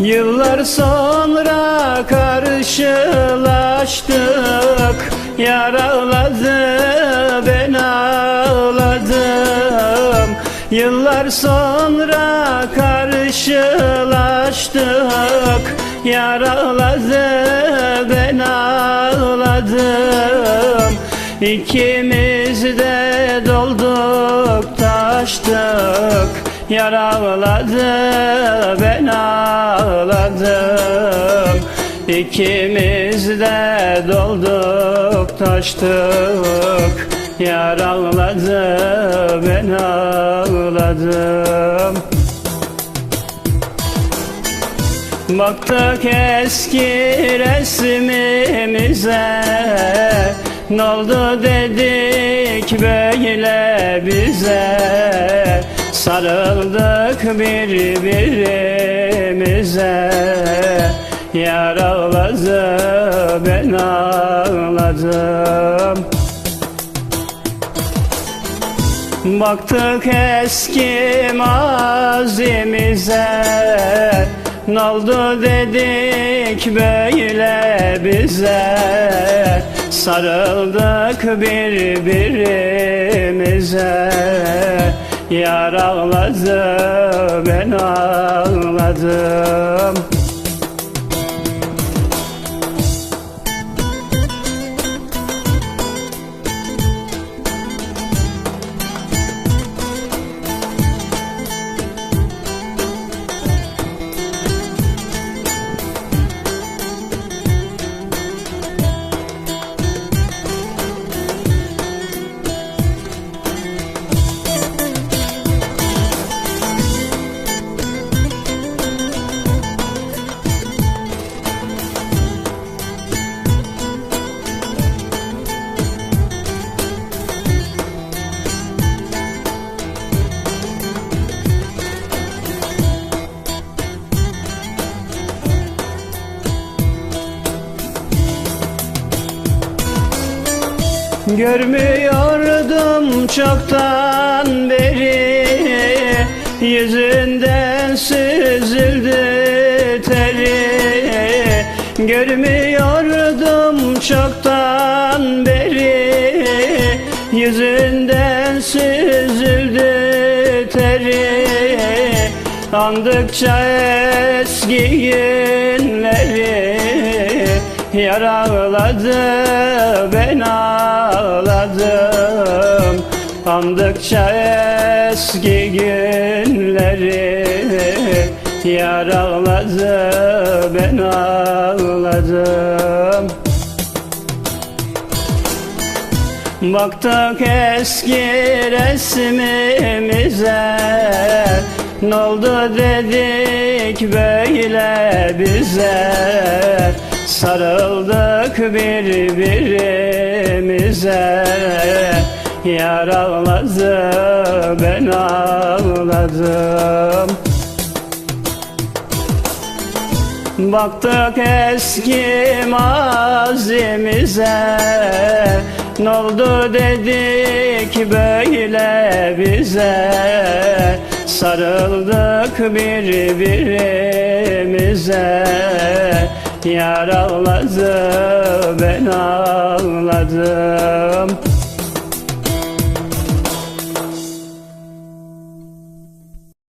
Yıllar sonra karşılaştık. Yaraladı ben ağladım. Yıllar sonra karşılaştık. Yaraladı ben ağladım. İkimiz de dolduk taştık Yaraladı ben ağladım. İkimiz de dolduk taştık. Yaraladı ben ağladım. Baktık eski resmimize Ne oldu dedik böyle bize Sarıldık birbirimize. Yaraladı ben ağladım. Baktık eski mazimize. Ne oldu dedik böyle bize. Sarıldık birbirimize Yar ağladı ben ağladım Görmüyordum çoktan beri Yüzünden süzüldü teri. Görmüyordum çoktan beri Yüzünden süzüldü teri. Andıkça eski günleri Yar ağladı ben ağladım. Andıkça eski günleri Yar ağladı ben ağladım. Baktık eski resmimize Ne oldu dedik böyle bize Sarıldık birbirimize. Yar ağladı ben ağladım. Baktık eski mazimize. Ne oldu dedik böyle bize. Sarıldık birbirimize Yar ben ağladım